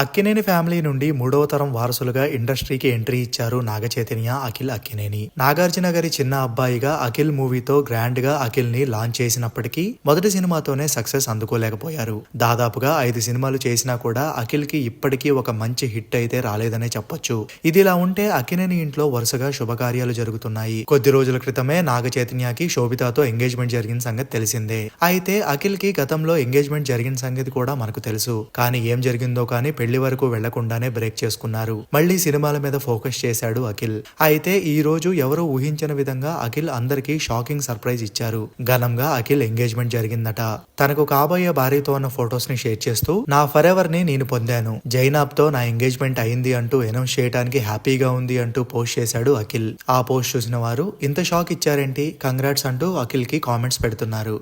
Akkineni family నుండి మూడవ తరం వారసులుగా ఇండస్ట్రీకి ఎంట్రీ ఇచ్చారు నాగచైతన్య అఖిల్ అక్కినేని. నాగార్జున గారి చిన్న అబ్బాయిగా అఖిల్ మూవీతో గ్రాండ్గా అఖిల్ని లాంచ్ చేసినప్పటికీ మొదటి సినిమాతోనే సక్సెస్ అందుకోలేకపోయారు. దాదాపుగా ఐదు సినిమాలు చేసినా కూడా అఖిల్కి ఇప్పటికీ ఒక మంచి హిట్ అయితే రాలేదనే చెప్పొచ్చు. ఇదిలా ఉంటే అక్కినేని ఇంట్లో వరుసగా శుభకార్యాలు జరుగుతున్నాయి. కొద్ది రోజుల క్రితమే నాగ చైతన్యకి శోభితాతో ఎంగేజ్మెంట్ జరిగిన సంగతి తెలిసిందే. అయితే అఖిల్కి గతంలో ఎంగేజ్మెంట్ జరిగిన సంగతి కూడా మనకు తెలుసు. కానీ ఏం జరిగిందో కానీ పెళ్ళి వరకు వెళ్ళకుండానే బ్రేక్ చేసుకున్నారు. మళ్ళీ సినిమాల మీద ఫోకస్ చేశాడు అఖిల్. అయితే ఈ రోజు ఎవరు ఊహించిన విధంగా అఖిల్ అందరికీ షాకింగ్ సర్ప్రైజ్ ఇచ్చారు. ఘనంగా అఖిల్ ఎంగేజ్మెంట్ జరిగిందట. తనకు కాబోయే భార్యతో ఉన్న ఫొటోస్ని షేర్ చేస్తూ నా ఫర్ ఎవర్ని నేను పొందాను. జైనాబ్తో నా ఎంగేజ్మెంట్ అయింది అంటూ అనౌన్స్ చేయడానికి హ్యాపీగా ఉంది అంటూ పోస్ట్ చేశాడు అఖిల్. ఆ పోస్ట్ చూసిన వారు ఇంత షాక్ ఇచ్చారేంటి? కంగ్రాట్స్ అంటూ అఖిల్కి కామెంట్స్ పెడుతున్నారు.